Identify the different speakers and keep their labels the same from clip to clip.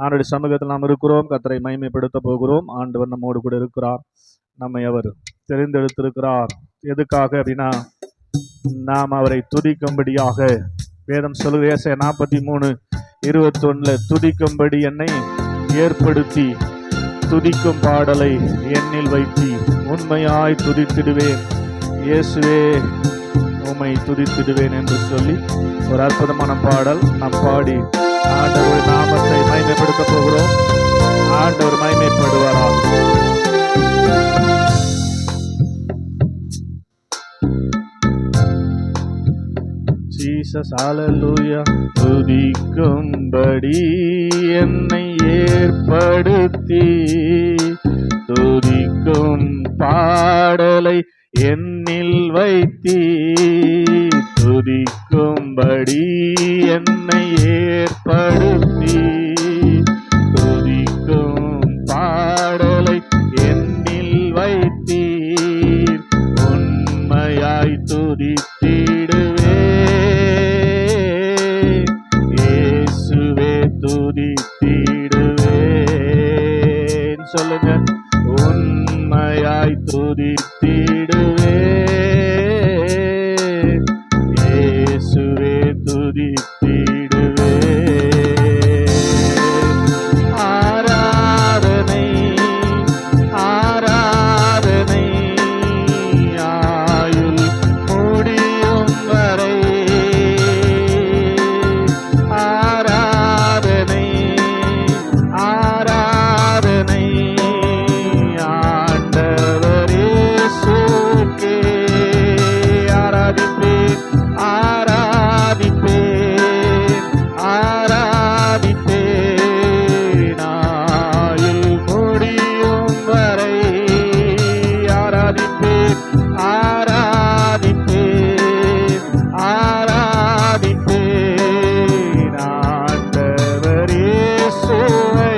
Speaker 1: லூயா ஆண்டுடைய சமூகத்தில் நாம் இருக்கிறோம். கத்தரை மகிமைப்படுத்த போகிறோம். ஆண்டவர் நம்மோடு கூட இருக்கிறார். நம்மை அவர் தெரிந்தெடுத்திருக்கிறார். எதுக்காக அப்படின்னா நாம் அவரை துதிக்கும்படியாக. வேதம் சொல்லுது நாற்பத்தி மூணு இருபத்தொன்னில் துதிக்கும்படி என்னை ஏற்படுத்தி துதிக்கும் பாடலை எண்ணில் வைத்தி உண்மையாய் துதித்திடுவேன். இயேசுவே உம்மை துதித்திடுவேன் என்று சொல்லி ஒரு அற்புதமான பாடல். நாம் பாடி ஆண்டவர் நாமத்தை மகிமைப்படுத்த போகிறோம். ஆண்டவர் மயமைப்படுவாராம் ஜீசஸ் ஹalleluya. துதிக்கும்படி என்னை ஏற்படுத்தி. துதிக்கும் பாடலை என்னில் வைத்தீ துதிக்கும்படி என்னை ஏற்படுத்தி. துதிக்கும் பாடலை என்னில் வைத்தீர். உண்மையாய் துதித்திடுவே இயேசுவே துதித்திடுவேன். சொல்லுங்க. உண்மையாய் துதித்திடுவே இயேசுவையே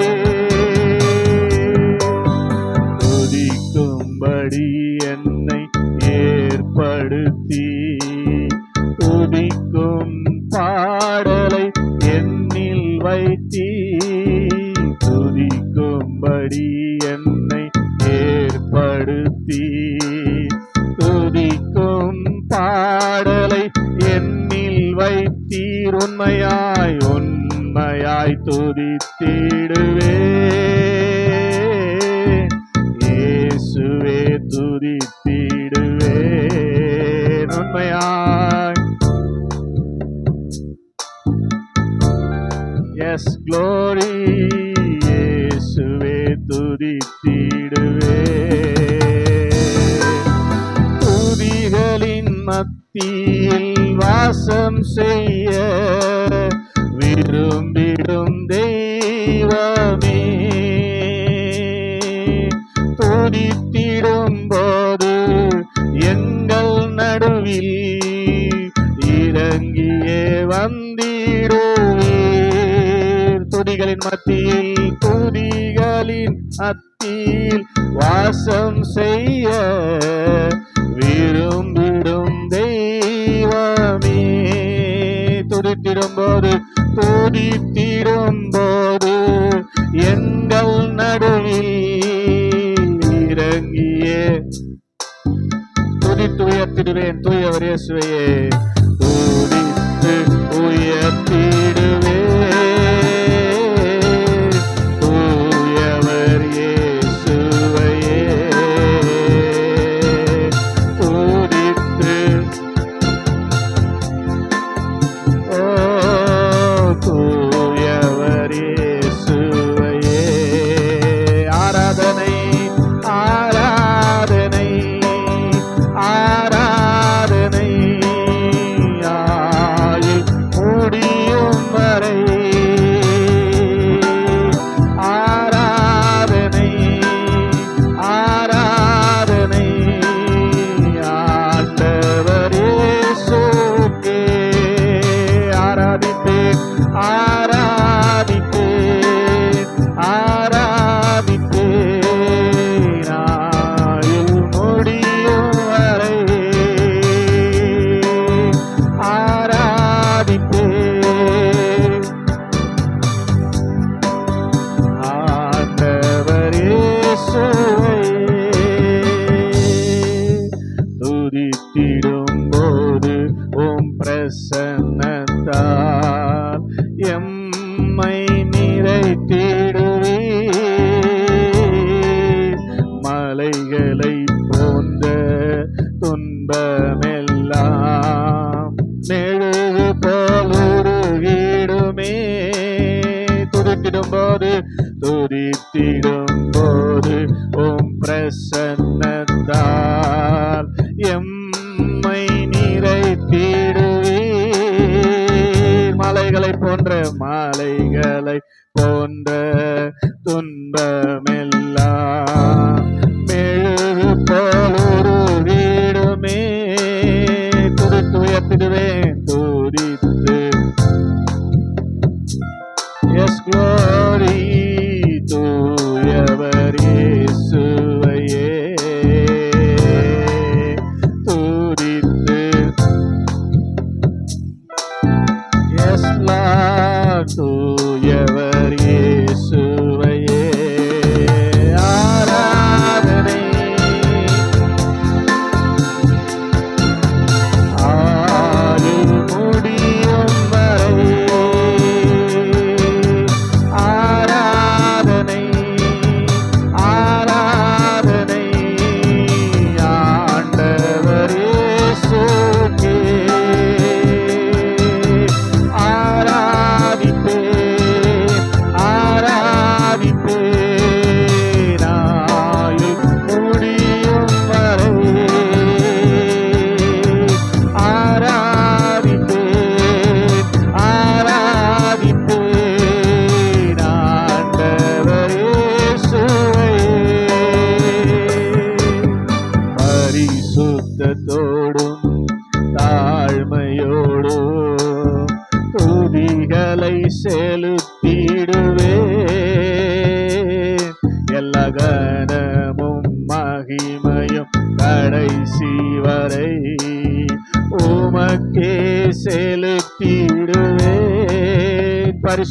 Speaker 1: மத்தியில் வாசம் செய்ய விரும்பிடும் தெய்வமே. துடித்திடும் போது எங்கள் நடுவில் இறங்கியே வந்திடுவீர். துடிகளின் மத்தியில் துதிகளின் மத்தியில் வாசம் செய்ய விரும்பிடும் தெய்வம். துதித்திடும் போது துதித்திடும் போது எங்கள் நடுவில் இறங்கியே துதித்து உயர்த்திடுவேன் தூயவர் இயேசுவையே. துதித்து உயர்த்திடுவேன்.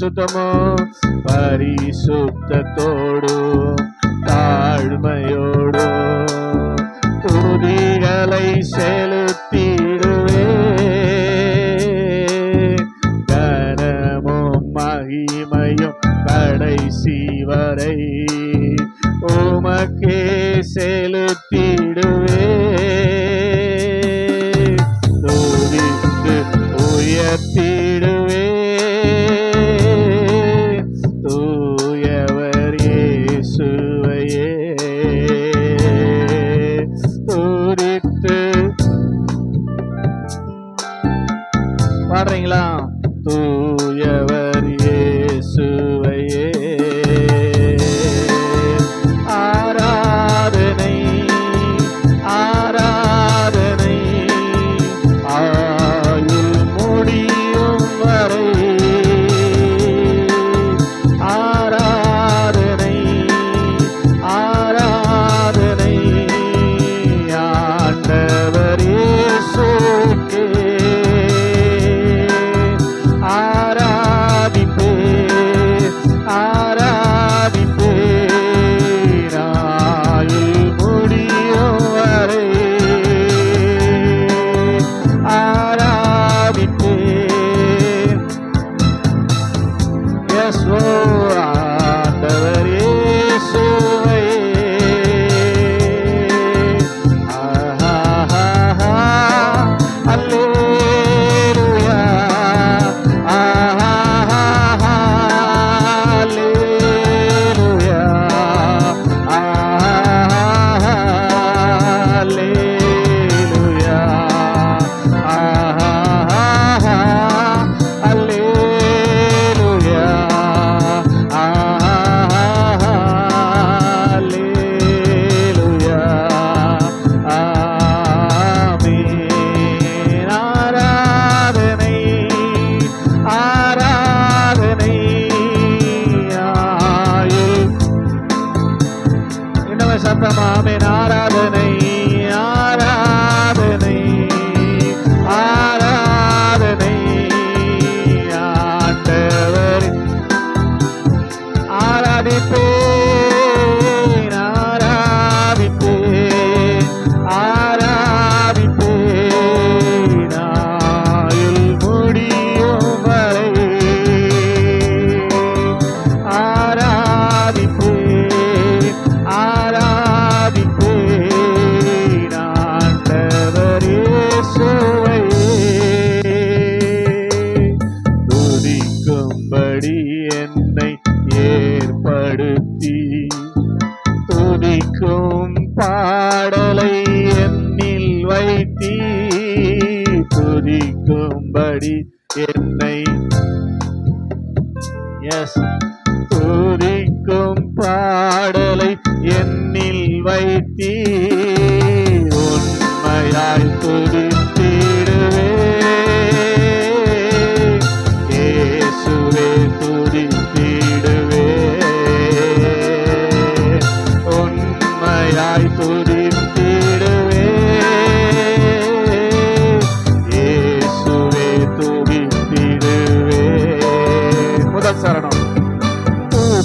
Speaker 1: ప్రస్తుతము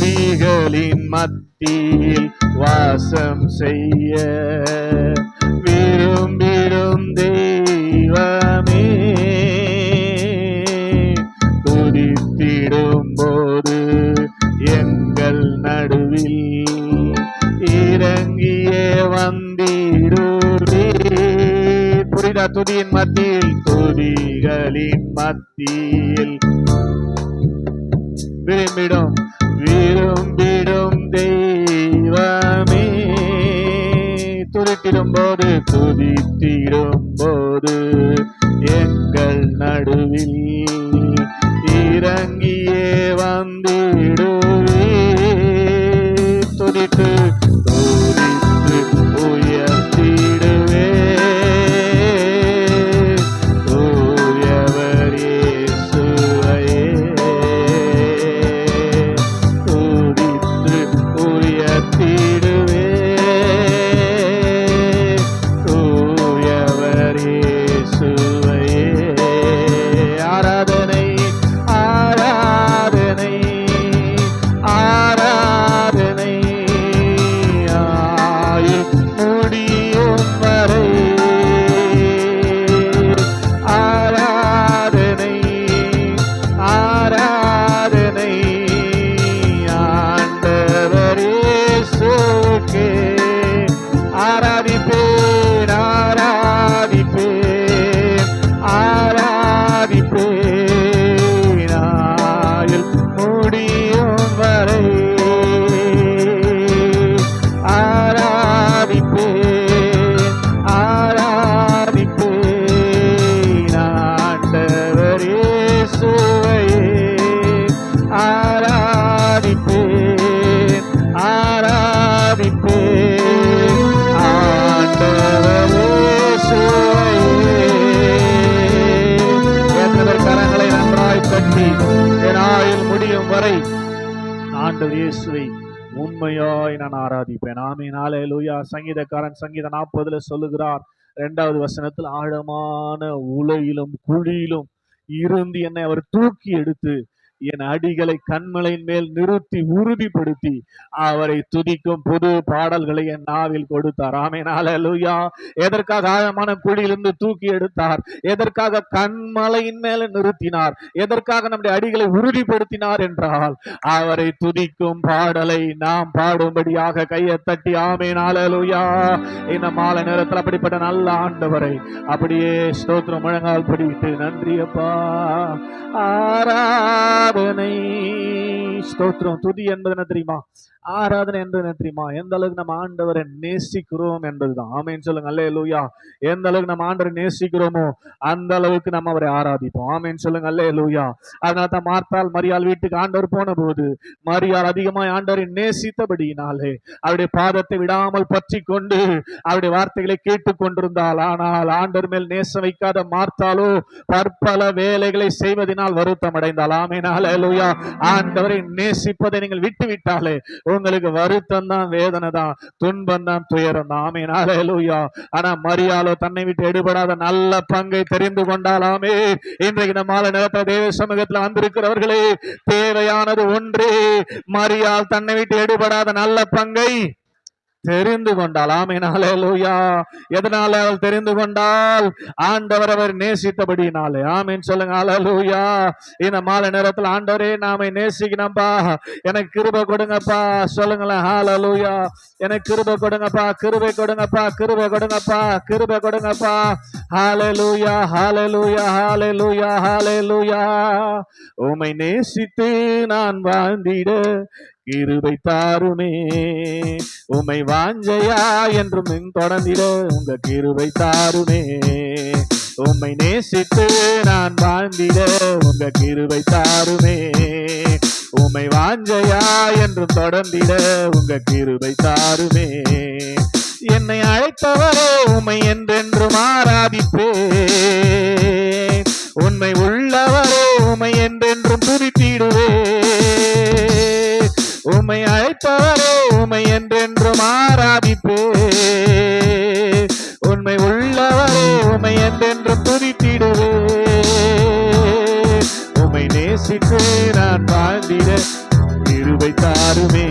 Speaker 1: துதிகளின் மத்தியில் வாசம் செய்ய விரும்பிடும் தெய்வமே. துதித்திடும் போது எங்கள் நடுவில் இறங்கியே வந்திடுவே புரிதா துதியின் மத்தியில் துதிகளின் மத்தியில். விரும்பிடும் துதித்திடும் போது துதித்திடும் போது எங்கள் நடுவில் இறங்கியே வந்திடுவே. துதித்து துதித்து ஆண்டவர் இயேசுவை உண்மையாய் நான் ஆராதிப்பேன். ஆமீன். லூயா சங்கீதக்காரன் சங்கீத நாற்பதுல சொல்லுகிறார். இரண்டாவது வசனத்தில் ஆழமான உலையிலும் குழியிலும் இருந்து என்னை அவர் தூக்கி எடுத்து என் அடிகளை கண்மலையின் மேல் நிறுத்தி உறுதிப்படுத்தி அவரை துதிக்கும் புது பாடல்களை என் நாவில் கொடுத்தார். ஆமேனால லூயா எதற்காக ஆழமான குழியிலிருந்து தூக்கி எடுத்தார்? எதற்காக கண்மலையின் மேல நிறுத்தினார்? எதற்காக நம்முடைய அடிகளை உறுதிப்படுத்தினார் என்றால் அவரை துதிக்கும் பாடலை நாம் பாடும்படியாக கையை தட்டி ஆமேனால லூயா இந்த மாலை நேரத்தில் அப்படிப்பட்ட நல்ல ஆண்டவரை அப்படியே ஸ்தோத்திரம் முழங்கால் படிட்டு நன்றியப்பா. ஆரா ஆராதனை. ஸ்தோத்திரம். துதி என்பது என்ன தெரியுமா? ஆராதனை என்பது என்ன தெரியுமா? எந்த அளவுக்கு நம்ம ஆண்டவரை நேசிக்கிறோம் என்பதுதான். ஆமேன்னு சொல்லுங்க. அல்லே லூயா எந்த அளவுக்கு நம்ம ஆண்டவரை நேசிக்கிறோமோ அந்த அளவுக்கு நம்ம அவரை ஆராதிப்போம். ஆமேன்னு சொல்லுங்க. அல்லே லூயா அதனால தான் மார்த்தால் மரியாள் வீட்டுக்கு ஆண்டவர் போன போது மரியாள் அதிகமாய் ஆண்டவரை நேசித்தபடியினாலே அவருடைய பாதத்தை விடாமல் பற்றி கொண்டு அவருடைய வார்த்தைகளை கேட்டு கொண்டிருந்தாள் ஆனால் ஆண்டவர் மேல் நேசம் வைக்காத மார்த்தாலோ பற்பல வேலைகளை செய்வதனால் வருத்தம் அடைந்தாள் ஆமேனா. லூயா ஆண்டவரை நேசிப்பதை நீங்கள் விட்டு விட்டாலே உங்களுக்கு வருத்தம் தான் வேதனை தான் துன்பம் தான் துயரம் தான். ஆமேனால லூயா ஆனா மரியாளோ தன்னை விட்டு எடுபடாத நல்ல பங்கை தெரிந்து கொண்டாலாமே. இன்றைக்கு நம்ம மாலை நேரத்தில் தேவ சமூகத்தில் வந்திருக்கிறவர்களே தேவையானது ஒன்றே. மரியால் தன்னை விட்டு எடுபடாத நல்ல பங்கை தெரிந்து கொண்டாள் ஆமீன். லூயா எதனால அவள் தெரிந்து கொண்டால் ஆண்டவர் அவர் நேசித்தபடினாலே ஆமீன். சொல்லுங்க. அலலூயா இந்த மாலை நேரத்தில் ஆண்டவரே நாமை நேசிக்கணும்பா. எனக்கு கிருப கொடுங்கப்பா. சொல்லுங்களேன். ஹாலலூயா எனக்கு கிருப கொடுங்கப்பா. கிருபை கொடுங்கப்பா. கிருபை கொடுங்கப்பா. கிருபை கொடுங்கப்பா. ஹாலலூயா ஹாலலூயா ஹalleluya. லூயா உமை நேசித்து நான் வாழ்ந்திட கிருபை தாருமே. உமை வாஞ்சையா என்றும் மின் தொடர்ந்திட உங்க கிருவை தாருமே. உம்மை நேசித்து நான் வாழ்ந்திட உங்க கிருவை தாருமே. உமை வாஞ்சையா என்றும் தொடர்ந்திட உங்க கிருவை தாருமே. என்னை அழைத்தவரே உமை என்றென்றும் ஆராதிப்பே உண்மை உள்ளவரே உமை என்றென்றும் துதித்திடுவே உம்மை அழைப்பவரே உமை என்றென்றும் ஆராதிப்பே உண்மை உள்ளவரே உமை என்றென்றும் துதித்திடுவே. உமை நேசித்து நான் வாழ்ந்திட இருவை தாருமே.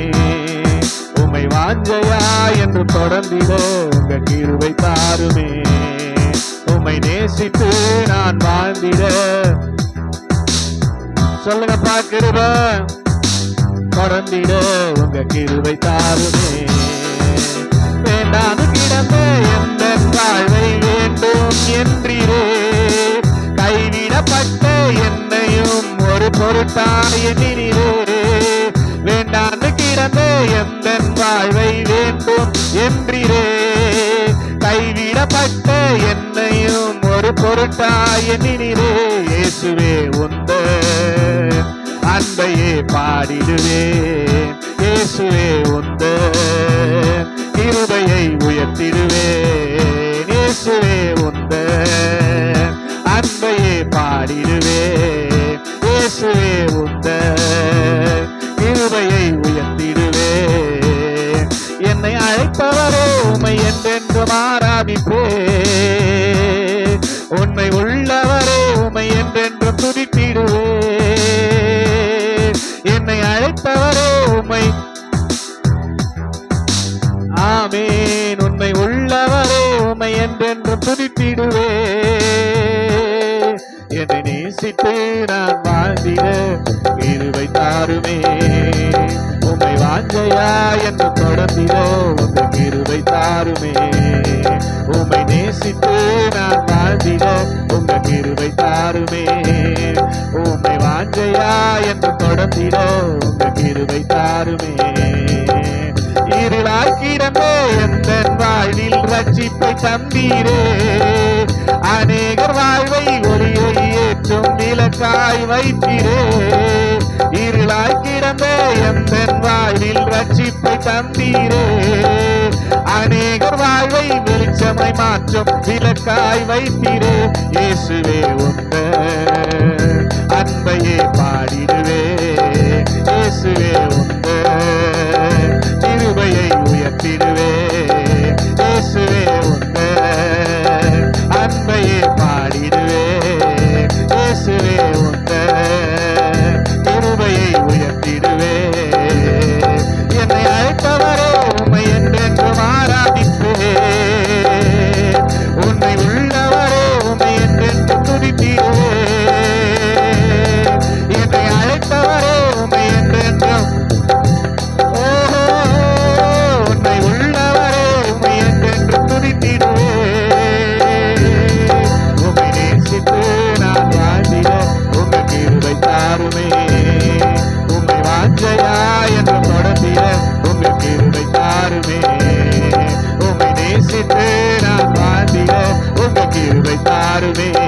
Speaker 1: உம்மை வாஞ்சையா என்று தொடர்ந்திட உங்கள் கிருபை தாருமே. உம்மை நேசித்து நான் வாழ்ந்திட. சொல்லுங்கப்பா கிருபை. மறந்திட உங்க கிருவை தாருமே. வேண்டாது கிடந்த எந்த வாழ்வை வேண்டும் என்றீரே. கைவிடப்பட்ட என்னையும் ஒரு பொருட்டாய் எண்ணினீரே வேண்டாது கிடந்த எந்த வாழ்வை வேண்டும் என்றீரே. கைவிடப்பட்ட என்னையும் ஒரு பொருட்டாய் எண்ணினீரே இயேசுவே உந்த அன்பையே பாடிடுவேன் இயேசுவே உந்த கிருபையை உயர்த்திடுவேன் இயேசுவே உந்த அன்பையே பாடிடுவேன் இயேசுவே உந்த கிருபையை உயர்த்திடுவேன் என்னை அழைப்பவரோ உமை என்றென்று ஆராதிப்பேன் உண்மை உள்ளவரே உமை என்றென்று துதித்திடுவேன் என்னை அழைத்தவரே உமை ஆமேன். உண்மை உள்ளவரே உமை என்றென்று துதித்திடுவே என்னை நேசித்து நான் வாழ்ந்திட இருவை தாருமே. உண்மை வாஞ்சையா என்று தொடர்ந்திட உங்கள் இருவை தாருமே. உண்மை நேசித்து நான் வாழ்ந்திட உங்கள் இருவை தாருமே. உண்மை வாஞ்சையா என்று தொடர்ந்திட கிருவை தாருமே. இருளாய் கிடந்தே எந்த வாழ்வில் ரட்சிப்பை தந்தீரே. அநேகர் வாழ்வை ஒளியை ஏற்றும் விளக்காய் வைத்தீரே. இருளாய் கிடந்த எந்த வாழ்வில் ரட்சிப்பை தந்தீரே. அநேகர் வாழ்வை வெளிச்சமை மாற்றும் விளக்காய் வைத்தீரே. இயேசுவே உந்த அன்பையே பாடிடுவே. இயேசுவே உண்டு கிருபையை உயர்த்திடுவே. கிருபை தாருமே.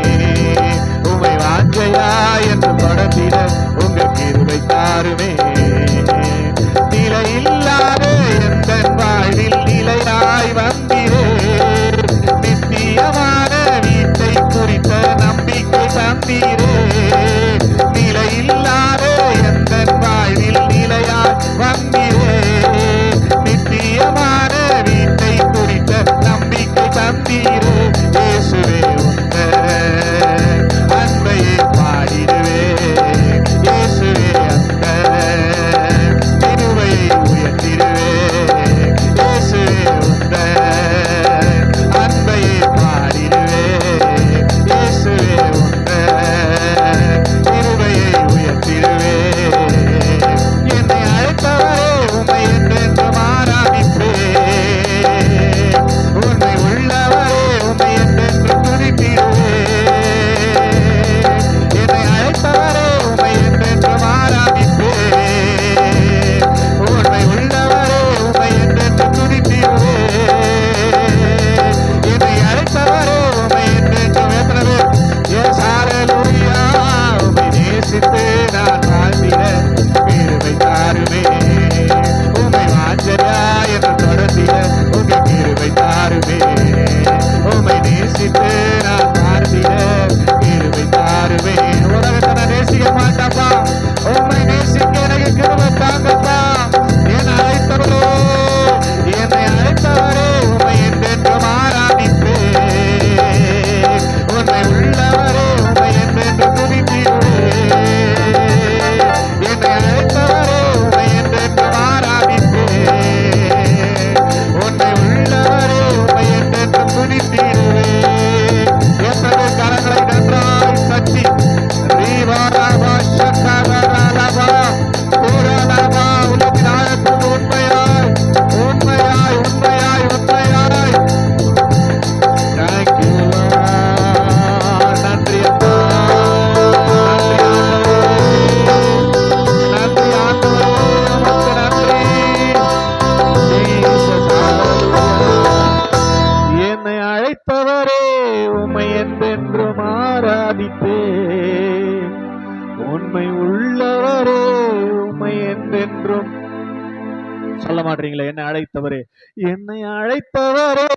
Speaker 1: என்னை அழைத்தவரோ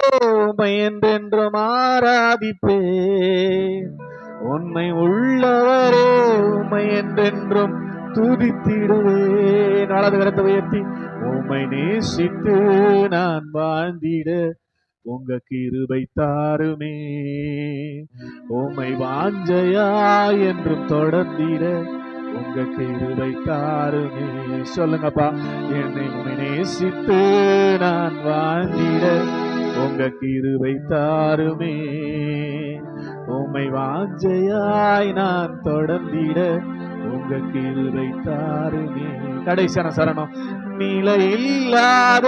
Speaker 1: உமை என்றென்றும் ஆராதிப்பே. உண்மை உள்ளவரே உமை என்றென்றும் துதித்திடுவேன் வலது கரத்தை உயர்த்தி உம்மை நேசித்து நான் வாழ்ந்திட உங்க கிருபை தாருமே. உம்மை வாஞ்சையா என்றும் தொடர்ந்திட உங்க கிருபை தாருமே சொல்லுங்கப்பா. என்னை நேசித்து நான் வாழ்ந்திட உங்க கிருபை தாருமே உம்மை வாஞ்சையாய் நான் தொடர்ந்திட உங்க கிருபை தாருமே கடைசியான சரணம். நிலையில்லாத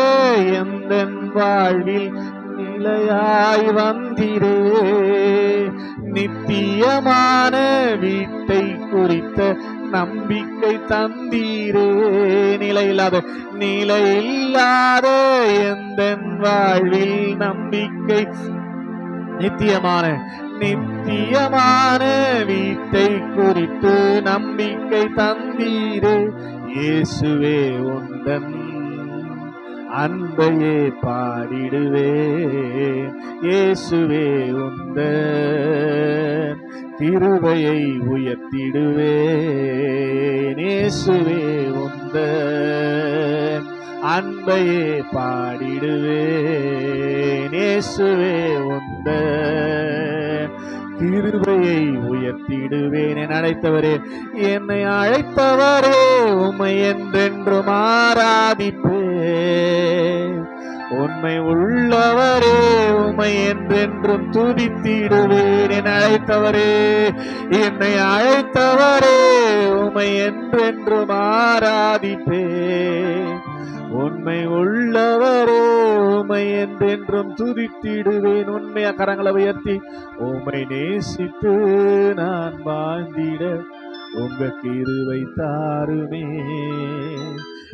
Speaker 1: எந்த வாழ்வில் நிலையாய் வந்திரே. நித்தியமான வீட்டை குறித்த நம்பிக்கை தந்தீரே. நிலையில்லாத நிலையில்லாத எந்த வாழ்வில் நம்பிக்கை? நித்தியமான நித்தியமான வீட்டை குறித்து நம்பிக்கை தந்தீரே. இயேசுவே உந்தன் அன்பையே பாடிடுவே இயேசுவே உந்த திருவையை உயர்த்திடுவே இயேசுவே உந்த அன்பையே பாடிடுவே இயேசுவே உந்த கிருபையை உயர்த்திடுவேன் என அழைத்தவரே. என்னை அழைத்தவரே உம்மை என்றென்றும் ஆராதிப்பே உண்மை உள்ளவரே உமை என்றென்றும் துதித்திடுவேன் என அழைத்தவரே. என்னை அழைத்தவரே உமை என்றென்றும் ஆராதிப்பே உண்மை உள்ளவரே உமை என்றென்றும் துதித்திடுவேன். உண்மையா கரங்களை உயர்த்தி உமை நேசித்து நான் வாழ்ந்திட உங்க கிருவை தாருமே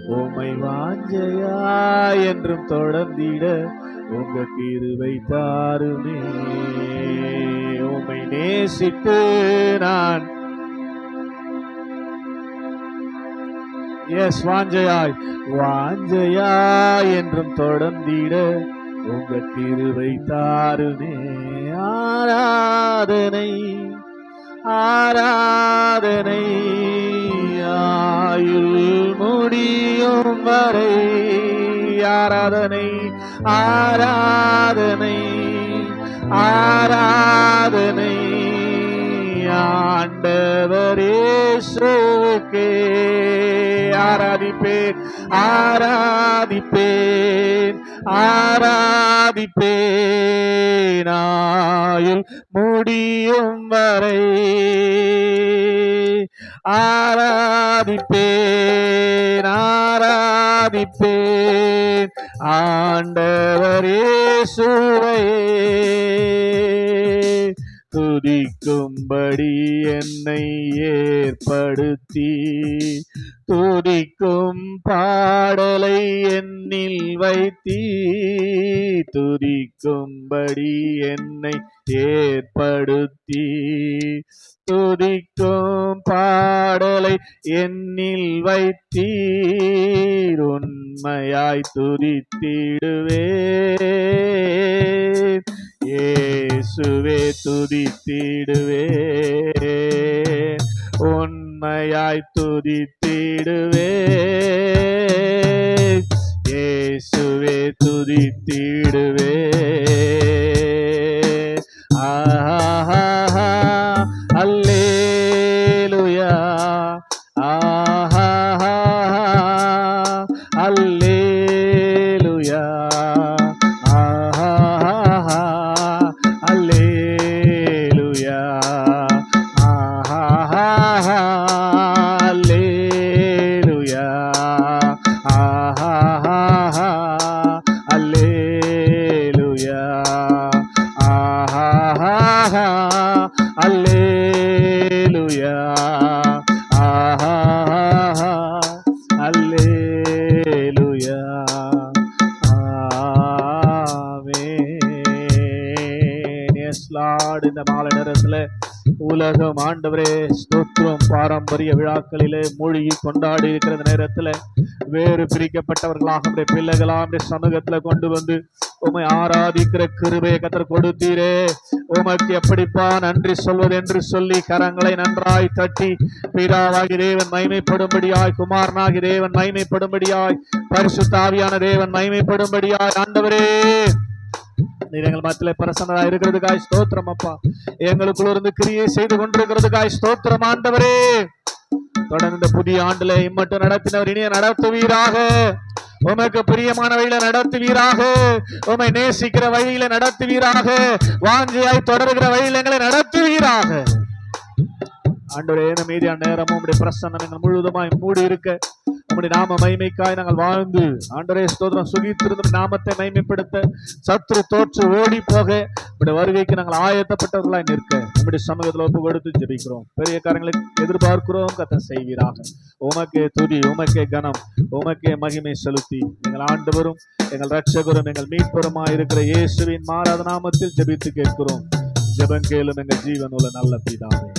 Speaker 1: உமை வாஞ்சையா என்றும் தொடர்ந்திட உங்க கிருவை தாருமே உமை நேசித்து நான் எஸ் வாஞ்சையாய். வாஞ்சையாய் என்றும் தொடர்ந்திட உங்க திருவை தாருமே. ஆராதனை ஆராதனை. ஆயுள் முடியும் வரை ஆராதனை ஆராதனை ஆராதனை. ஆண்டவரே சோக்கே ஆராதிப்பேன் ஆராதிப்பேன் ஆராதிப்பேன். ஆயுள் முடியும் வரை ஆராதிப்பேன் ஆராதிப்பேன். ஆண்டவரே சுவையே துதிக்கும்படி என்னை ஏற்படுத்தி. துதிக்கும் பாடலை என்னில் வைத்தீ. துதிக்கும்படி என்னை ஏற்படுத்தி. துதிக்கும் பாடலை என்னில் வைத்தீர். உண்மையாய் துதித்திடுவே ஏ இயேசுவே துதித்திடுவே உண்மையாய் துதித்திடுவே இயேசுவே துதித்திடுவே ஆஹா ஆண்டவரே ஸ்தோத்திரம். பாரம்பரிய விழாக்களிலே மூழ்கி கொண்டாடி இருக்கிற நேரத்தில் வேறு பிரிக்கப்பட்டவர்களாக உடைய பிள்ளைகளாம் கொண்டு வந்து உமை ஆராதிக்கிற கிருபையை கத்தர் கொடுத்தீரே. உமக்கு எப்படிப்பா நன்றி சொல்வது என்று சொல்லி கரங்களை நன்றாய் தட்டி பிதாவாகி தேவன் மைமைப்படும்படியாய் குமாரனாகி தேவன் மைமைப்படும்படியாய் பரிசுத்தாவியான தேவன் மைமைப்படும்படியாய் ஆண்டவரே. நீர் எங்கள் மத்தியில் பிரசன்னதா இருக்கிறதுக்காய் ஸ்தோத்திரம் அப்பா. எங்களுக்குள்ள இருந்து கிரியை செய்து கொண்டிருக்கிறதுக்காய் ஸ்தோத்திரம் ஆண்டவரே. தொடர்ந்து புதிய ஆண்டுல இம்மட்டும் நடத்தினவர் இனிய நடத்துவீராக. உமக்கு பிரியமான வழியில நடத்துவீராக. உமை நேசிக்கிற வழியில நடத்துவீராக. வாஞ்சியாய் தொடர்கிற வழியில எங்களை நடத்துவீராக. ஆண்டவரே மீதியான நேரமும் பிரசன்னம் எங்கள் முழுவதுமாய் மூடி இருக்க உம்முடைய நாம மைமைக்காய் நாங்கள் வாழ்ந்து ஆண்டரே ஸ்தோத்திரம். சுகித்திருந்த நாமத்தை மைமைப்படுத்த சத்ரு தோற்று ஓடி போக உடைய வருகைக்கு நாங்கள் ஆயத்தப்பட்டவர்களாய் நிற்க உம்முடைய சமூகத்தில் ஒப்பு கொடுத்து ஜெபிக்கிறோம். பெரிய காரங்களுக்கு எதிர்பார்க்கிறோம் கத்த செய்வீராக. உமக்கே துதி உமக்கே கனம் உமக்கே மகிமை செலுத்தி. எங்கள் ஆண்டவரும் எங்கள் ரட்சகரும் எங்கள் மீட்பருமாய் இருக்கிற இயேசுவின் மாறாத நாமத்தில் ஜெபித்து கேட்கிறோம். ஜெபம் கேளும் எங்கள் ஜீவனுள்ள நல்ல பிதாவே.